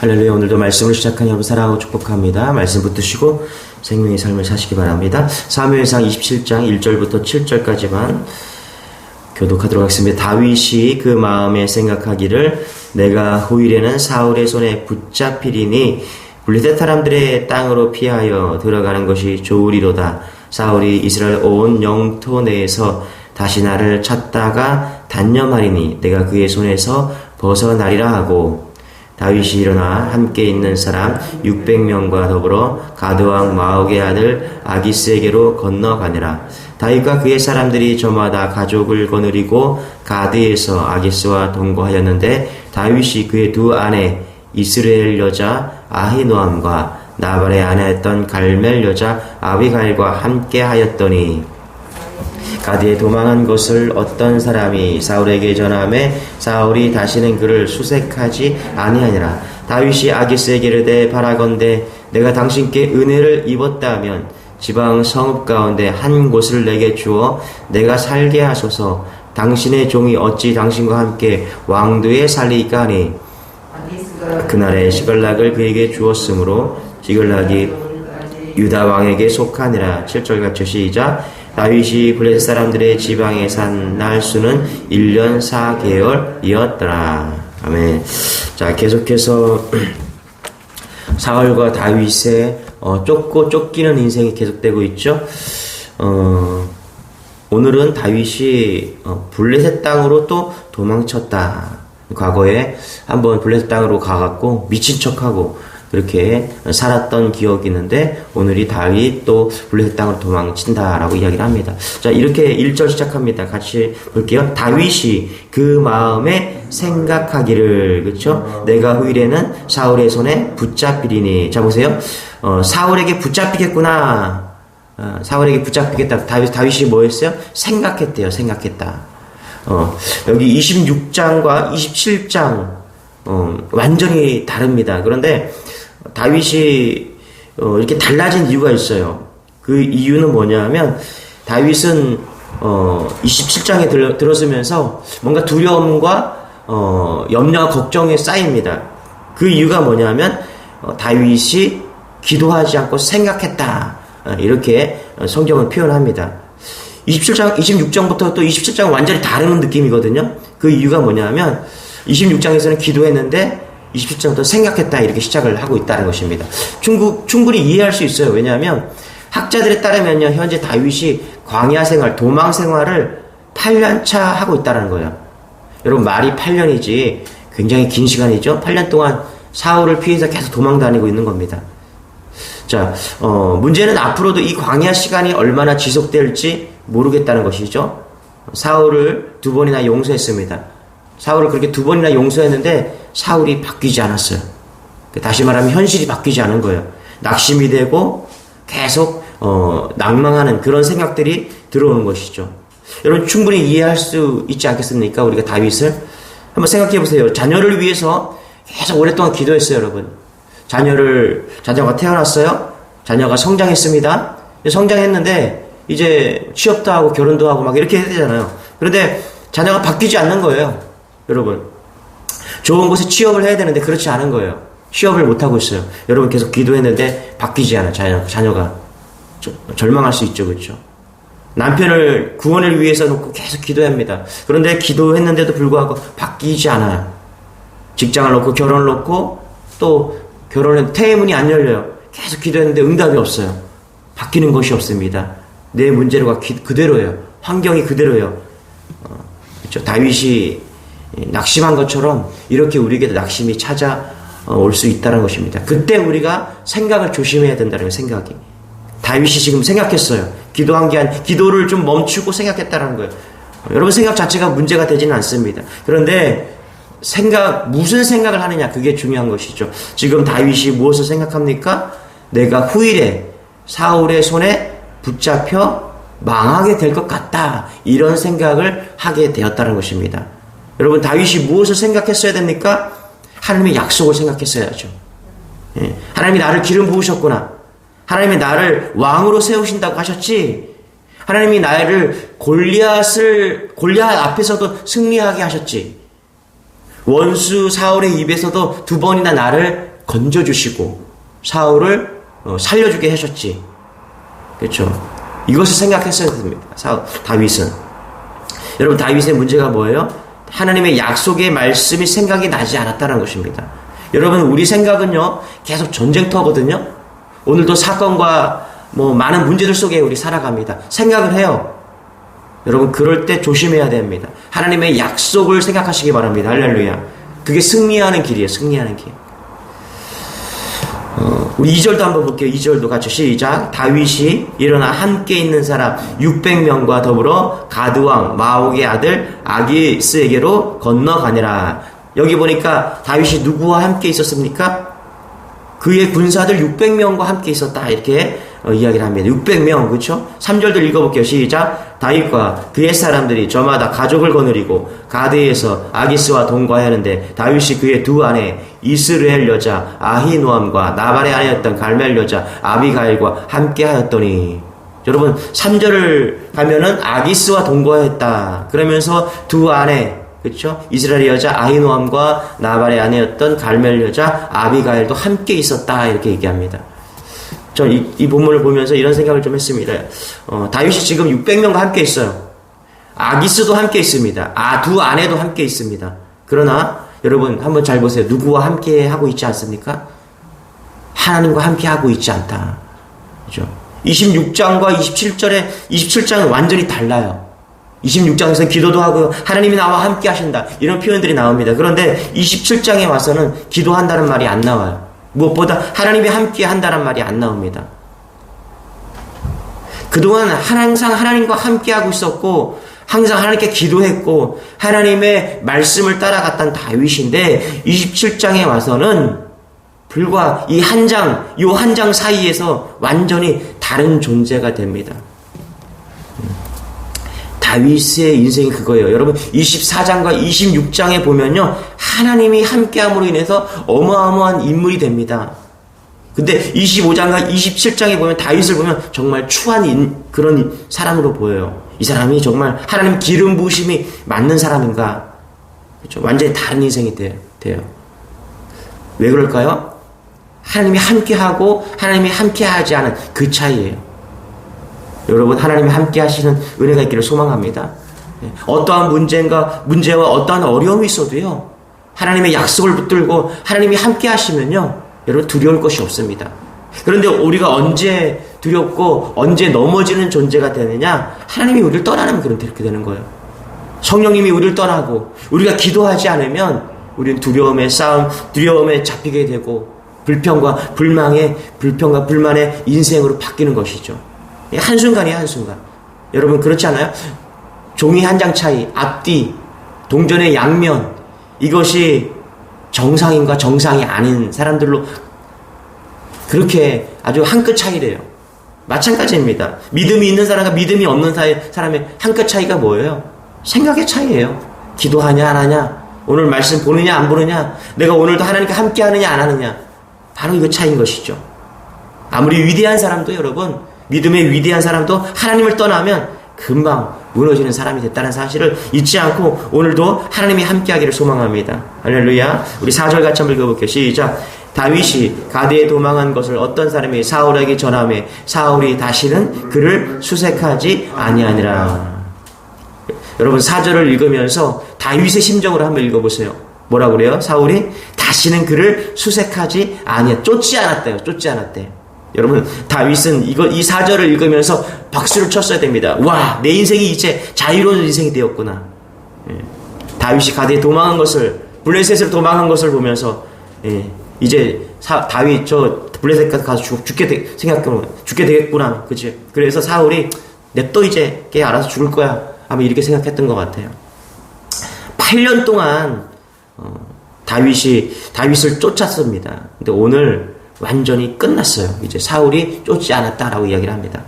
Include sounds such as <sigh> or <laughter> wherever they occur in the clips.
할렐루야 오늘도 말씀을 시작한 여러분 사랑하고 축복합니다. 말씀 붙드시고 생명의 삶을 사시기 바랍니다. 사무엘상 27장 1절부터 7절까지만 교독하도록 하겠습니다. 다윗이 그 마음에 생각하기를 내가 후일에는 사울의 손에 붙잡히리니 블레셋 사람들의 땅으로 피하여 들어가는 것이 좋으리로다. 사울이 이스라엘 온 영토 내에서 다시 나를 찾다가 단념하리니 내가 그의 손에서 벗어나리라 하고 다윗이 일어나 함께 있는 사람 600명과 더불어 가드왕 마옥의 아들 아기스에게로 건너가니라. 다윗과 그의 사람들이 저마다 가족을 거느리고 가드에서 아기스와 동거하였는데 다윗이 그의 두 아내 이스라엘 여자 아히노암과 나발의 아내였던 갈멜 여자 아비가일과 함께 하였더니 가드에 도망한 것을 어떤 사람이 사울에게 전함에 사울이 다시는 그를 수색하지 아니하니라. 다윗이 아기스에게 이르되 바라건대 내가 당신께 은혜를 입었다면 지방 성읍 가운데 한 곳을 내게 주어 내가 살게 하소서. 당신의 종이 어찌 당신과 함께 왕도에 살리까 하니? 그날에 시글락을 그에게 주었으므로 시글락이 유다 왕에게 속하니라. 7절 같이 시작 다윗이 블레셋 사람들의 지방에 산 날수는 1년 4개월이었더라. 아멘. 자 계속해서 <clears throat> 사울과 다윗의 어, 쫓고 쫓기는 인생이 계속되고 있죠. 어, 오늘은 다윗이 어, 블레셋 땅으로 또 도망쳤다. 과거에 한번 블레셋 땅으로 가갖고 미친 척하고 그렇게 살았던 기억이 있는데 오늘이 다윗 또 블레셋 땅으로 도망친다라고 이야기를 합니다. 자 이렇게 1절 시작합니다. 같이 볼게요. 다윗이 그 마음에 생각하기를 그렇죠? 내가 후일에는 사울의 손에 붙잡히리니 자 보세요. 어, 사울에게 붙잡히겠구나. 어, 사울에게 붙잡히겠다. 다윗 다윗이 뭐 했어요? 생각했대요. 생각했다. 어, 여기 26장과 27장 어, 완전히 다릅니다. 그런데 다윗이 어, 이렇게 달라진 이유가 있어요. 그 이유는 뭐냐면 다윗은 어, 27장에 들, 들어서면서 뭔가 두려움과 어, 염려와 걱정에 쌓입니다. 그 이유가 뭐냐면 어, 다윗이 기도하지 않고 생각했다. 어, 이렇게 성경은 표현합니다. 27장, 26장부터 또 27장 완전히 다른 느낌이거든요. 그 이유가 뭐냐면 26장에서는 기도했는데 27장부터 생각했다 이렇게 시작을 하고 있다는 것입니다. 충분, 충분히 이해할 수 있어요. 왜냐하면 학자들에 따르면요 현재 다윗이 광야 생활, 도망 생활을 8년차 하고 있다는 거예요. 여러분 말이 8년이지 굉장히 긴 시간이죠. 8년 동안 사울을 피해서 계속 도망 다니고 있는 겁니다. 자, 어, 문제는 앞으로도 이 광야 시간이 얼마나 지속될지 모르겠다는 것이죠. 사울을 두 번이나 용서했습니다. 사울을 그렇게 두 번이나 용서했는데 사울이 바뀌지 않았어요. 다시 말하면 현실이 바뀌지 않은 거예요. 낙심이 되고 계속 어, 낭망하는 그런 생각들이 들어오는 것이죠. 여러분 충분히 이해할 수 있지 않겠습니까? 우리가 다윗을 한번 생각해 보세요. 자녀를 위해서 계속 오랫동안 기도했어요, 여러분. 자녀를 자녀가 태어났어요. 자녀가 성장했습니다. 성장했는데 이제 취업도 하고 결혼도 하고 막 이렇게 해야 되잖아요. 그런데 자녀가 바뀌지 않는 거예요. 여러분. 좋은 곳에 취업을 해야 되는데 그렇지 않은 거예요. 취업을 못 하고 있어요. 여러분 계속 기도했는데 바뀌지 않아 자녀 자녀가 절망할 수 있죠, 그렇죠? 남편을 구원을 위해서 놓고 계속 기도합니다. 그런데 기도했는데도 불구하고 바뀌지 않아요. 직장을 놓고 결혼을 놓고 또 결혼은 태문이 안 열려요. 계속 기도했는데 응답이 없어요. 바뀌는 것이 없습니다. 내 문제가 그대로예요. 환경이 그대로예요. 어, 그렇죠? 다윗이 낙심한 것처럼 이렇게 우리에게도 낙심이 찾아올 수 있다는 것입니다. 그때 우리가 생각을 조심해야 된다는 생각이. 다윗이 지금 생각했어요. 기도한 게 아니, 기도를 좀 멈추고 생각했다는 거예요. 여러분 생각 자체가 문제가 되지는 않습니다. 그런데 생각, 무슨 생각을 하느냐, 그게 중요한 것이죠. 지금 다윗이 무엇을 생각합니까? 내가 후일에 사울의 손에 붙잡혀 망하게 될 것 같다. 이런 생각을 하게 되었다는 것입니다. 여러분, 다윗이 무엇을 생각했어야 됩니까? 하나님의 약속을 생각했어야죠. 예. 하나님이 나를 기름 부으셨구나. 하나님이 나를 왕으로 세우신다고 하셨지. 하나님이 나를 골리앗을, 골리앗 앞에서도 승리하게 하셨지. 원수 사울의 입에서도 두 번이나 나를 건져 주시고 사울을 어, 살려주게 하셨지. 그렇죠. 이것을 생각했어야 됩니다. 사, 다윗은. 여러분 다윗의 문제가 뭐예요? 하나님의 약속의 말씀이 생각이 나지 않았다는 것입니다. 여러분 우리 생각은요 계속 전쟁터거든요. 오늘도 사건과 뭐 많은 문제들 속에 우리 살아갑니다. 생각을 해요. 여러분 그럴 때 조심해야 됩니다. 하나님의 약속을 생각하시기 바랍니다. 할렐루야. 그게 승리하는 길이에요. 승리하는 길. 어, 우리 2절도 한번 볼게요. 2절도 같이 시작. 다윗이 일어나 함께 있는 사람 600명과 더불어 가드왕 마옥의 아들 아기스에게로 건너가니라. 여기 보니까 다윗이 누구와 함께 있었습니까? 그의 군사들 600명과 함께 있었다. 이렇게 어, 이야기를 합니다. 600명, 그렇죠? 3절도 읽어볼게요. 시작. 다윗과 그의 사람들이 저마다 가족을 거느리고 가드에서 아기스와 동거하였는데 다윗이 그의 두 아내 이스르엘 여자 아히노암과 나발의 아내였던 갈멜 여자 아비가일과 함께하였더니 여러분 3절을 가면은 아기스와 동거했다. 그러면서 두 아내 그렇죠? 이스라엘 여자 아히노암과 나발의 아내였던 갈멜 여자 아비가일도 함께 있었다 이렇게 얘기합니다. 저이 이 본문을 보면서 이런 생각을 좀 했습니다. 어, 다윗이 지금 600명과 함께 있어요. 아기스도 함께 있습니다. 아, 두 아내도 함께 있습니다. 그러나 여러분 한번 잘 보세요. 누구와 함께 하고 있지 않습니까? 하나님과 함께 하고 있지 않다. 그죠? 26장과 27절에 27장은 완전히 달라요. 26장에서 기도도 하고 하나님이 나와 함께 하신다. 이런 표현들이 나옵니다. 그런데 27장에 와서는 기도한다는 말이 안 나와요. 무엇보다 하나님이 함께 한다는 말이 안 나옵니다. 그동안 항상 하나님과 함께 하고 있었고 항상 하나님께 기도했고 하나님의 말씀을 따라갔던 다윗인데 27장에 와서는 불과 이 한 장, 이 한 장 사이에서 완전히 다른 존재가 됩니다. 다윗의 인생이 그거예요. 여러분 24장과 26장에 보면요. 하나님이 함께함으로 인해서 어마어마한 인물이 됩니다. 근데 25장과 27장에 보면 다윗을 보면 정말 추한 인, 그런 사람으로 보여요. 이 사람이 정말 하나님 기름 부심이 맞는 사람인가? 그렇죠? 완전히 다른 인생이 돼요. 돼요. 왜 그럴까요? 하나님이 함께하고 하나님이 함께하지 않은 그 차이예요. 여러분 하나님이 함께 하시는 은혜가 있기를 소망합니다. 예, 어떠한 문제인가 문제와 어떠한 어려움이 있어도요. 하나님의 약속을 붙들고 하나님이 함께 하시면요. 여러분 두려울 것이 없습니다. 그런데 우리가 언제 두렵고 언제 넘어지는 존재가 되느냐? 하나님이 우리를 떠나면 그렇게 되는 거예요. 성령님이 우리를 떠나고 우리가 기도하지 않으면 우리는 두려움의 싸움, 두려움에 잡히게 되고 불평과 불망의 불평과 불만의 인생으로 바뀌는 것이죠. 예, 한순간이에요, 한순간. 여러분, 그렇지 않아요? 종이 한 장 차이, 앞뒤, 동전의 양면, 이것이 정상인과 정상이 아닌 사람들로 그렇게 아주 한 끗 차이래요. 마찬가지입니다. 믿음이 있는 사람과 믿음이 없는 사람의 한 끗 차이가 뭐예요? 생각의 차이예요. 기도하냐, 안 하냐? 오늘 말씀 보느냐, 안 보느냐? 내가 오늘도 하나님과 함께 하느냐, 안 하느냐? 바로 이거 차이인 것이죠. 아무리 위대한 사람도 여러분, 믿음의 위대한 사람도 하나님을 떠나면 금방 무너지는 사람이 됐다는 사실을 잊지 않고 오늘도 하나님이 함께하기를 소망합니다. 할렐루야. 우리 4절 같이 한번 읽어볼게요. 시작. 다윗이 가드에 도망한 것을 어떤 사람이 사울에게 전함에 사울이 다시는 그를 수색하지 아니하니라. 여러분 4절을 읽으면서 다윗의 심정으로 한번 읽어보세요. 뭐라 그래요? 사울이 다시는 그를 수색하지 아니야. 쫓지 않았대요. 쫓지 않았대. 여러분 다윗은 이거 이 사절을 읽으면서 박수를 쳤어야 됩니다. 와, 내 인생이 이제 자유로운 인생이 되었구나. 예. 다윗이 가드에 도망한 것을 블레셋으로 도망한 것을 보면서 예. 이제 사, 다윗 저 블레셋 가서 죽, 되, 생각하면 죽게 되겠구나. 그치? 그래서 사울이 냅둬 이제 걔 알아서 죽을 거야. 아마 이렇게 생각했던 것 같아요. 8년 동안 어, 다윗이 다윗을 쫓았습니다. 근데 오늘 완전히 끝났어요. 이제 사울이 쫓지 않았다라고 이야기를 합니다.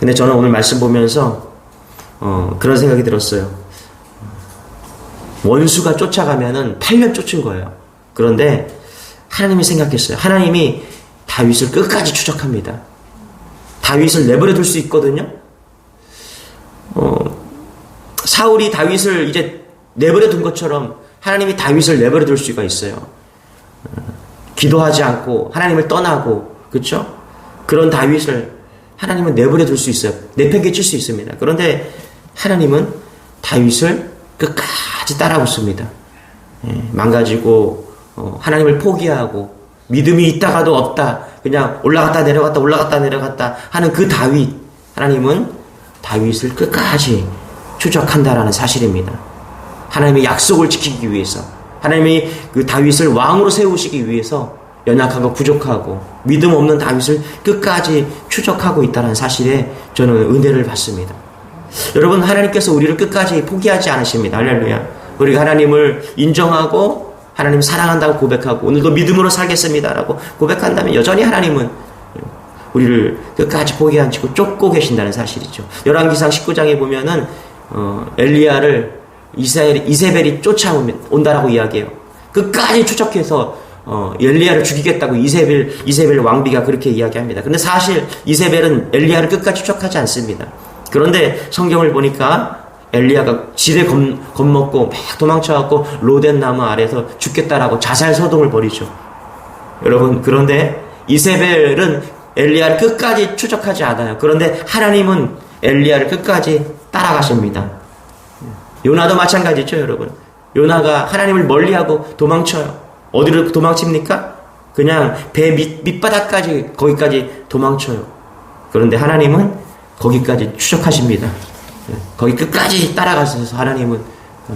근데 저는 오늘 말씀 보면서 어, 그런 생각이 들었어요. 원수가 쫓아가면은 8년 쫓은 거예요. 그런데 하나님이 생각했어요. 하나님이 다윗을 끝까지 추적합니다. 다윗을 내버려 둘 수 있거든요. 어, 사울이 다윗을 이제 내버려 둔 것처럼 하나님이 다윗을 내버려 둘 수가 있어요. 기도하지 않고 하나님을 떠나고 그렇죠? 그런 다윗을 하나님은 내버려 둘 수 있어요. 내팽개칠 수 있습니다. 그런데 하나님은 다윗을 끝까지 따라붙습니다. 예, 망가지고 어, 하나님을 포기하고 믿음이 있다가도 없다. 그냥 올라갔다 내려갔다 올라갔다 내려갔다 하는 그 다윗 하나님은 다윗을 끝까지 추적한다라는 사실입니다. 하나님의 약속을 지키기 위해서 하나님이 그 다윗을 왕으로 세우시기 위해서 연약하고 부족하고 믿음 없는 다윗을 끝까지 추적하고 있다는 사실에 저는 은혜를 받습니다. 여러분 하나님께서 우리를 끝까지 포기하지 않으십니다. 할렐루야. 우리가 하나님을 인정하고 하나님 사랑한다고 고백하고 오늘도 믿음으로 살겠습니다라고 고백한다면 여전히 하나님은 우리를 끝까지 포기 안 치고 쫓고 계신다는 사실이죠. 열왕기상 19장에 보면은 어, 엘리야를 이스라엘 이세벨이 쫓아오면 온다라고 이야기해요. 끝까지 추적해서 어, 엘리야를 죽이겠다고 이세벨 이세벨 왕비가 그렇게 이야기합니다. 근데 사실 이세벨은 엘리야를 끝까지 추적하지 않습니다. 그런데 성경을 보니까 엘리야가 지레 겁, 겁먹고 막 도망쳐갖고 로덴 나무 아래서 죽겠다라고 자살 소동을 벌이죠. 여러분 그런데 이세벨은 엘리야를 끝까지 추적하지 않아요. 그런데 하나님은 엘리야를 끝까지 따라가십니다. 요나도 마찬가지죠, 여러분. 요나가 하나님을 멀리하고 도망쳐요. 어디로 도망칩니까? 그냥 배 밑, 밑바닥까지 거기까지 도망쳐요. 그런데 하나님은 거기까지 추적하십니다. 거기 끝까지 따라가셔서 하나님은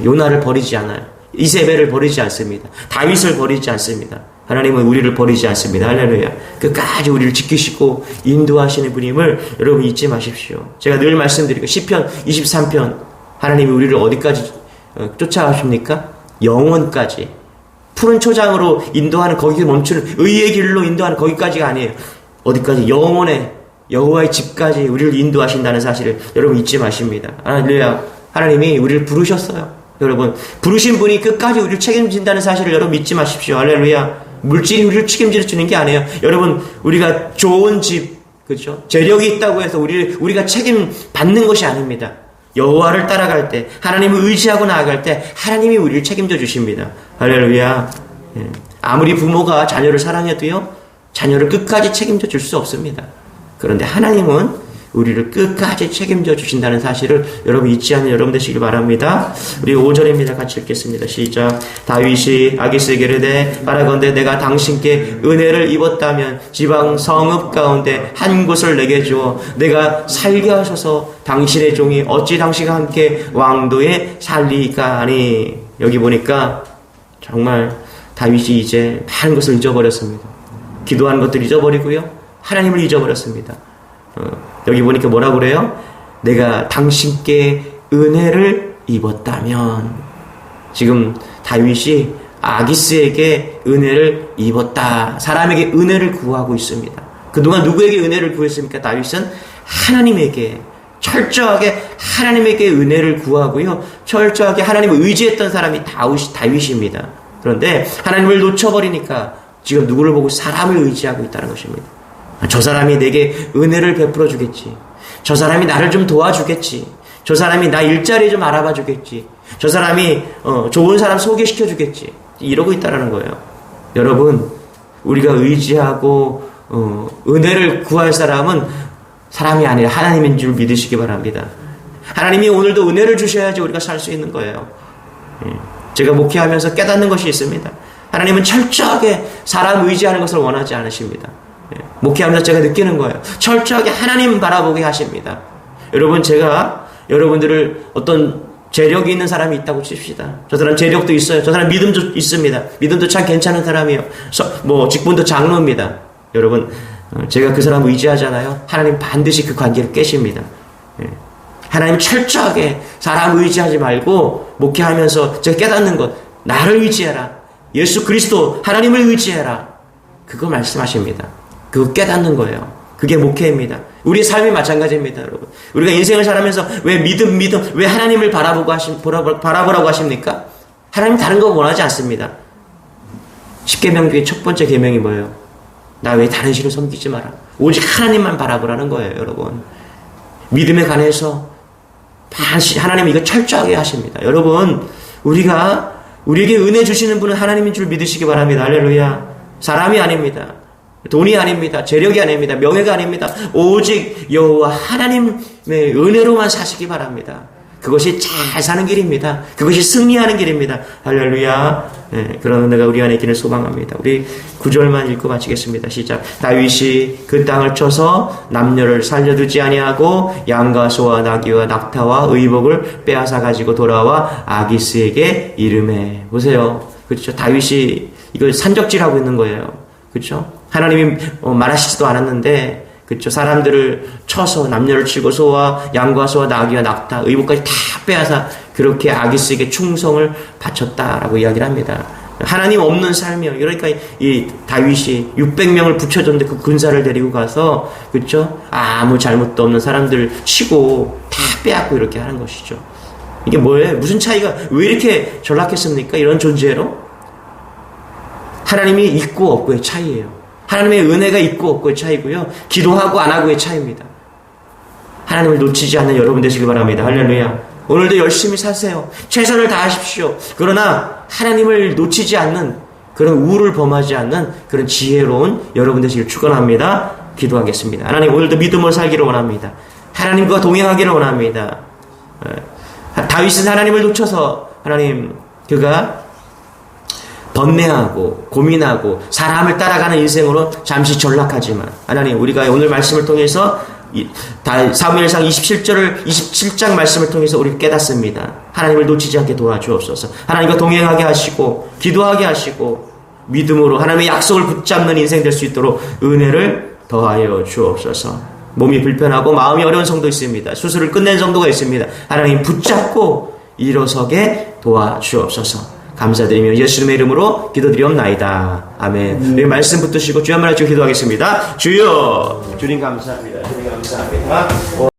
요나를 버리지 않아요. 이세벨을 버리지 않습니다. 다윗을 버리지 않습니다. 하나님은 우리를 버리지 않습니다. 할렐루야. 끝까지 우리를 지키시고 인도하시는 분임을 여러분 잊지 마십시오. 제가 늘 말씀드리고 10편 23편 하나님이 우리를 어디까지 어, 쫓아가십니까? 영원까지. 푸른 초장으로 인도하는 거기 멈추는 의의 길로 인도하는 거기까지가 아니에요. 어디까지 영원의 여호와의 집까지 우리를 인도하신다는 사실을 여러분 잊지 마십니다. 할렐루야. 하나님이 우리를 부르셨어요. 여러분 부르신 분이 끝까지 우리를 책임진다는 사실을 여러분 잊지 마십시오. 할렐루야. 물질이 우리를 책임질 주는 게 아니에요. 여러분 우리가 좋은 집 그렇죠? 재력이 있다고 해서 우리 우리가 책임 받는 것이 아닙니다. 여호와를 따라갈 때 하나님을 의지하고 나아갈 때 하나님이 우리를 책임져 주십니다. 할렐루야. 예. 아무리 부모가 자녀를 사랑해도요 자녀를 끝까지 책임져 줄 수 없습니다. 그런데 하나님은 우리를 끝까지 책임져 주신다는 사실을 여러분 잊지 않는 여러분 되시길 바랍니다. 우리 5절입니다. 같이 읽겠습니다. 시작. 다윗이 아기스에게 이르되 바라건대 내가 당신께 은혜를 입었다면 지방 성읍 가운데 한 곳을 내게 주어 내가 살게 하셔서 당신의 종이 어찌 당신과 함께 왕도에 살리까 하니 여기 보니까 정말 다윗이 이제 많은 것을 잊어버렸습니다. 기도하는 것들 잊어버리고요. 하나님을 잊어버렸습니다. 어, 여기 보니까 뭐라 그래요? 내가 당신께 은혜를 입었다면 지금 다윗이 아기스에게 은혜를 입었다. 사람에게 은혜를 구하고 있습니다. 그동안 누구에게 은혜를 구했습니까? 다윗은 하나님에게 철저하게 하나님에게 은혜를 구하고요. 철저하게 하나님을 의지했던 사람이 다윗, 다윗입니다. 그런데 하나님을 놓쳐버리니까 지금 누구를 보고 사람을 의지하고 있다는 것입니다. 저 사람이 내게 은혜를 베풀어 주겠지. 저 사람이 나를 좀 도와주겠지. 저 사람이 나 일자리 좀 알아봐 주겠지. 저 사람이 어, 좋은 사람 소개시켜 주겠지. 이러고 있다라는 거예요. 여러분, 우리가 의지하고 어, 은혜를 구할 사람은 사람이 아니라 하나님인 줄 믿으시기 바랍니다. 하나님이 오늘도 은혜를 주셔야지 우리가 살 수 있는 거예요. 예. 제가 목회하면서 깨닫는 것이 있습니다. 하나님은 철저하게 사람 의지하는 것을 원하지 않으십니다. 예. 목회하면서 제가 느끼는 거예요. 철저하게 하나님 바라보게 하십니다. 여러분 제가 여러분들을 어떤 재력이 있는 사람이 있다고 칩시다. 저 사람 재력도 있어요. 저 사람 믿음도 있습니다. 믿음도 참 괜찮은 사람이에요. 뭐 직분도 장로입니다. 여러분 어, 제가 그 사람 의지하잖아요. 하나님 반드시 그 관계를 깨십니다. 예. 하나님 철저하게 사람 의지하지 말고 목회하면서 제가 깨닫는 것 나를 의지해라. 예수 그리스도 하나님을 의지해라. 그거 말씀하십니다. 그거 깨닫는 거예요. 그게 목회입니다. 우리 삶이 마찬가지입니다, 여러분. 우리가 인생을 살아면서 왜 믿음, 믿음, 왜 하나님을 바라보고 하시, 바라보라고 하십니까? 하나님 다른 거 원하지 않습니다. 10계명 중에 첫 번째 계명이 뭐예요? 나 왜 다른 신을 섬기지 마라. 오직 하나님만 바라보라는 거예요, 여러분. 믿음에 관해서 하나님 이거 철저하게 하십니다. 여러분, 우리가 우리에게 은혜 주시는 분은 하나님인 줄 믿으시기 바랍니다. 할렐루야. 사람이 아닙니다. 돈이 아닙니다. 재력이 아닙니다. 명예가 아닙니다. 오직 여호와 하나님의 은혜로만 사시기 바랍니다. 그것이 잘 사는 길입니다. 그것이 승리하는 길입니다. 할렐루야. 네, 그런 은혜가 우리 안에 있기를 소망합니다. 우리 구절만 읽고 마치겠습니다. 시작. 다윗이 그 땅을 쳐서 남녀를 살려두지 아니하고 양과 소와 나귀와 낙타와 의복을 빼앗아 가지고 돌아와 아기스에게 이름해 보세요. 그렇죠. 다윗이 이걸 산적질하고 있는 거예요. 그렇죠. 하나님이 어, 말하시지도 않았는데 그렇죠. 사람들을 쳐서 남녀를 치고 소와 양과 소와 나귀와 낙타 의복까지 다 빼앗아 그렇게 아기스에게 충성을 바쳤다라고 이야기를 합니다. 하나님 없는 삶이요. 그러니까 이 다윗이 600명을 붙여줬는데 그 군사를 데리고 가서 그렇죠. 아무 잘못도 없는 사람들 치고 다 빼앗고 이렇게 하는 것이죠. 이게 뭐예요? 무슨 차이가 왜 이렇게 전락했습니까? 이런 존재로 하나님이 있고 없고의 차이예요. 하나님의 은혜가 있고 없고의 차이고요. 기도하고 안 하고의 차이입니다. 하나님을 놓치지 않는 여러분 되시길 바랍니다. 할렐루야. 오늘도 열심히 사세요. 최선을 다하십시오. 그러나 하나님을 놓치지 않는 그런 우를 범하지 않는 그런 지혜로운 여러분 되시길 축원합니다. 기도하겠습니다. 하나님 오늘도 믿음을 살기를 원합니다. 하나님과 동행하기를 원합니다. 예. 다윗은 하나님을 놓쳐서 하나님 그가 번뇌하고 고민하고 사람을 따라가는 인생으로 잠시 전락하지만 하나님 우리가 오늘 말씀을 통해서 사무엘상 27절을 27장 말씀을 통해서 우리 깨닫습니다. 하나님을 놓치지 않게 도와주옵소서. 하나님과 동행하게 하시고 기도하게 하시고 믿음으로 하나님의 약속을 붙잡는 인생 될 수 있도록 은혜를 더하여 주옵소서. 몸이 불편하고 마음이 어려운 성도 있습니다. 수술을 끝낸 성도가 있습니다. 하나님 붙잡고 일어서게 도와주옵소서. 감사드리며 예수님의 이름으로 기도드리옵나이다. 아멘. 우리 말씀 붙드시고 주여 한번 하시고 기도하겠습니다. 주여! 주님 감사합니다. 주님 감사합니다.